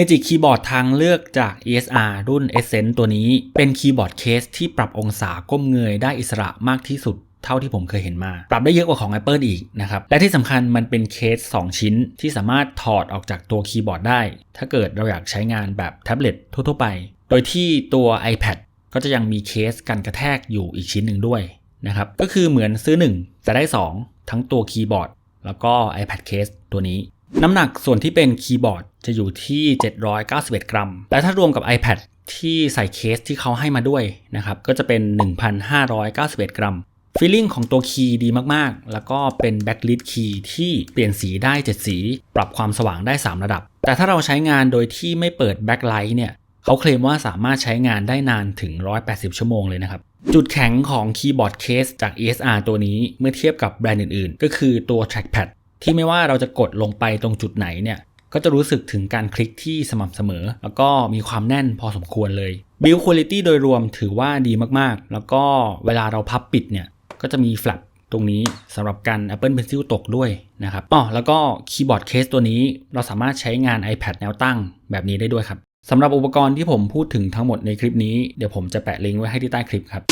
Magic Keyboard ทางเลือกจาก ESR รุ่น Essence ตัวนี้ เป็นคีย์บอร์ดเคสที่ปรับองศาก้มเงยได้อิสระมากที่สุดเท่าที่ผมเคยเห็นมา ปรับได้เยอะกว่าของ Apple อีกนะครับ และที่สำคัญมันเป็นเคส 2 ชิ้นที่สามารถถอดออกจากตัวคีย์บอร์ดได้ ถ้าเกิดเราอยากใช้งานแบบแท็บเล็ตทั่วๆไป โดยที่ตัว iPad ก็จะยังมีเคสกันกระแทกอยู่อีกชิ้นหนึ่งด้วยนะครับ ก็คือเหมือนซื้อ 1 จะได้ 2 ทั้งตัวคีย์บอร์ด แล้วก็ iPad case ตัวนี้ น้ำหนักส่วนที่เป็นคีย์บอร์ด จะอยู่ที่ 791 กรัม และถ้ารวมกับ iPad ที่ใส่เคสที่เขาให้มาด้วยนะครับ ก็จะเป็น 1,591 กรัมฟีลลิ่งของตัวคีย์ดีมากๆ แล้วก็เป็นแบ็คลิทคีย์ที่เปลี่ยนสีได้ 7 สี ปรับความสว่างได้ 3 ระดับ แต่ถ้าเราใช้งานโดยที่ไม่เปิดแบ็คไลท์เนี่ยเขาเคลมว่าสามารถใช้งานได้นานถึง 180 ชั่วโมงเลยนะครับ จุดแข็งของคีย์บอร์ดเคสจาก ESR ตัวนี้เมื่อเทียบกับแบรนด์อื่นๆ ก็คือตัว trackpad ที่ไม่ว่าเราจะกดลงไปตรงจุดไหนเนี่ย ก็จะรู้สึกถึงการคลิกที่สม่ำเสมอ แล้วก็มีความแน่นพอสมควรเลย Build Quality โดยรวมถือว่าดีมากๆ แล้วก็เวลาเราพับปิดเนี่ย ก็จะมีแฟลปตรงนี้สำหรับการ Apple Pencil ตกด้วยนะครับอ๋อแล้วก็คีย์บอร์ดเคสตัวนี้เราสามารถใช้งาน iPad แนวตั้งแบบนี้ได้ด้วยครับสำหรับอุปกรณ์ที่ผมพูดถึงทั้งหมดในคลิปนี้ เดี๋ยวผมจะแปะลิงก์ไว้ให้ที่ใต้คลิปครับ